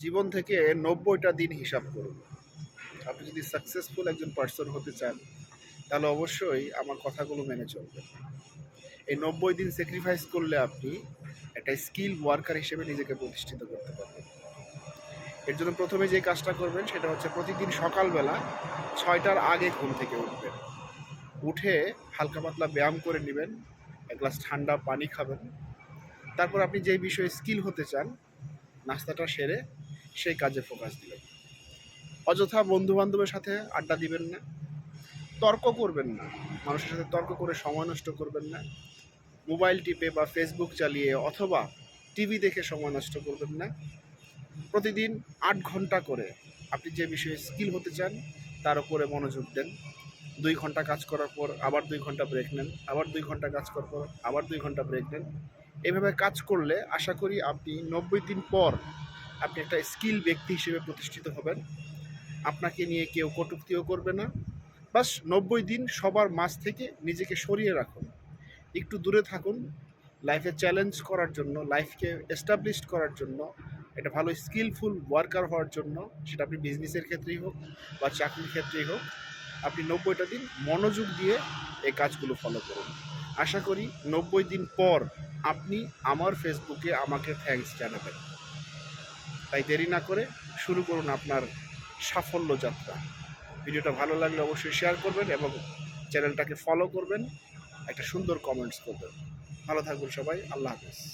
জীবন থেকে নব্বইটা দিন হিসাব করুন। আপনি যদি সাকসেসফুল একজন পার্সন হতে চান, তাহলে অবশ্যই আমার কথাগুলো মেনে চলবেন। এই নব্বই দিন স্যাক্রিফাইস করলে আপনি একটা স্কিল ওয়ার্কার হিসেবে নিজেকে প্রতিষ্ঠিত করতে পারবেন। এর জন্য প্রথমে যে কাজটা করবেন, সেটা হচ্ছে প্রতিদিন সকালবেলা ছয়টার আগে ঘুম থেকে উঠবেন। উঠে হালকা পাতলা ব্যায়াম করে নেবেন, এক গ্লাস ঠান্ডা পানি খাবেন। তারপর আপনি যে বিষয়ে স্কিল হতে চান, নাস্তাটা সেরে সেই কাজে ফোকাস দিবেন অযথা বন্ধু বান্ধবের সাথে আড্ডা দিবেন না, তর্ক করবেন না, মানুষের সাথে তর্ক করে সময় নষ্ট করবেন না মোবাইল টিপে বা ফেসবুক চালিয়ে অথবা টিভি দেখে সময় নষ্ট করবেন না। প্রতিদিন আট ঘণ্টা করে আপনি যে বিষয়ে স্কিল হতে চান, তার উপরে মনোযোগ দেন। দুই ঘণ্টা কাজ করার পর আবার দুই ঘণ্টা ব্রেক নেন, আবার দুই ঘণ্টা কাজ করার পর আবার দুই ঘণ্টা ব্রেক নেন। এভাবে কাজ করলে আশা করি আপনি নব্বই দিন পর আপনি একটা স্কিল ব্যক্তি হিসেবে প্রতিষ্ঠিত হবেন। আপনাকে নিয়ে কেউ কটুক্তিও করবে না। বাস নব্বই দিন সবার মাঝ থেকে নিজেকে সরিয়ে রাখুন। একটু দূরে থাকুন। লাইফে চ্যালেঞ্জ করার জন্য লাইফকে এস্টাবলিশ করার জন্য, একটা ভালো স্কিলফুল ওয়ার্কার হওয়ার জন্য, সেটা আপনি বিজনেসের ক্ষেত্রেই হোক বা চাকরির ক্ষেত্রেই হোক, আপনি নব্বইটা দিন মনোযোগ দিয়ে এই কাজগুলো ফলো করুন। আশা করি নব্বই দিন পর আপনি আমার ফেসবুকে আমাকে থ্যাঙ্কস জানাবেন। তাই দেরি না করে শুরু করুন আপনার সাফল্য যাত্রা। ভিডিওটা ভালো লাগলে অবশ্যই শেয়ার করবেন এবং চ্যানেলটাকে ফলো করবেন, একটা সুন্দর কমেন্টস করবেন। ভালো থাকবেন সবাই, আল্লাহ হাফেজ।